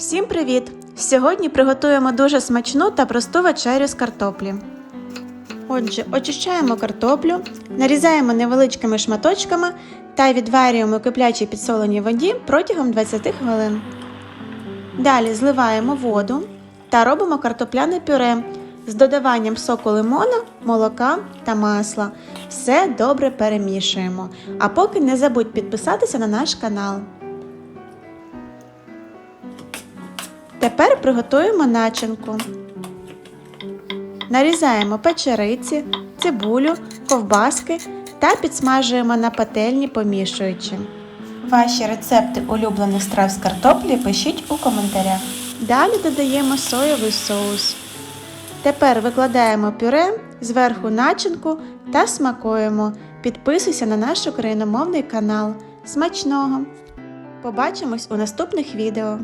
Всім привіт! Сьогодні приготуємо дуже смачну та просту вечерю з картоплі. Отже, очищаємо картоплю, нарізаємо невеличкими шматочками та відварюємо у киплячій підсоленій воді протягом 20 хвилин. Далі зливаємо воду та робимо картопляне пюре з додаванням соку лимона, молока та масла. Все добре перемішуємо. А поки не забудь підписатися на наш канал. Тепер приготуємо начинку. Нарізаємо печериці, цибулю, ковбаски та підсмажуємо на пательні, помішуючи. Ваші рецепти улюблених страв з картоплі пишіть у коментарях. Далі додаємо соєвий соус. Тепер викладаємо пюре, зверху начинку та смакуємо. Підписуйся на наш україномовний канал. Смачного! Побачимось у наступних відео!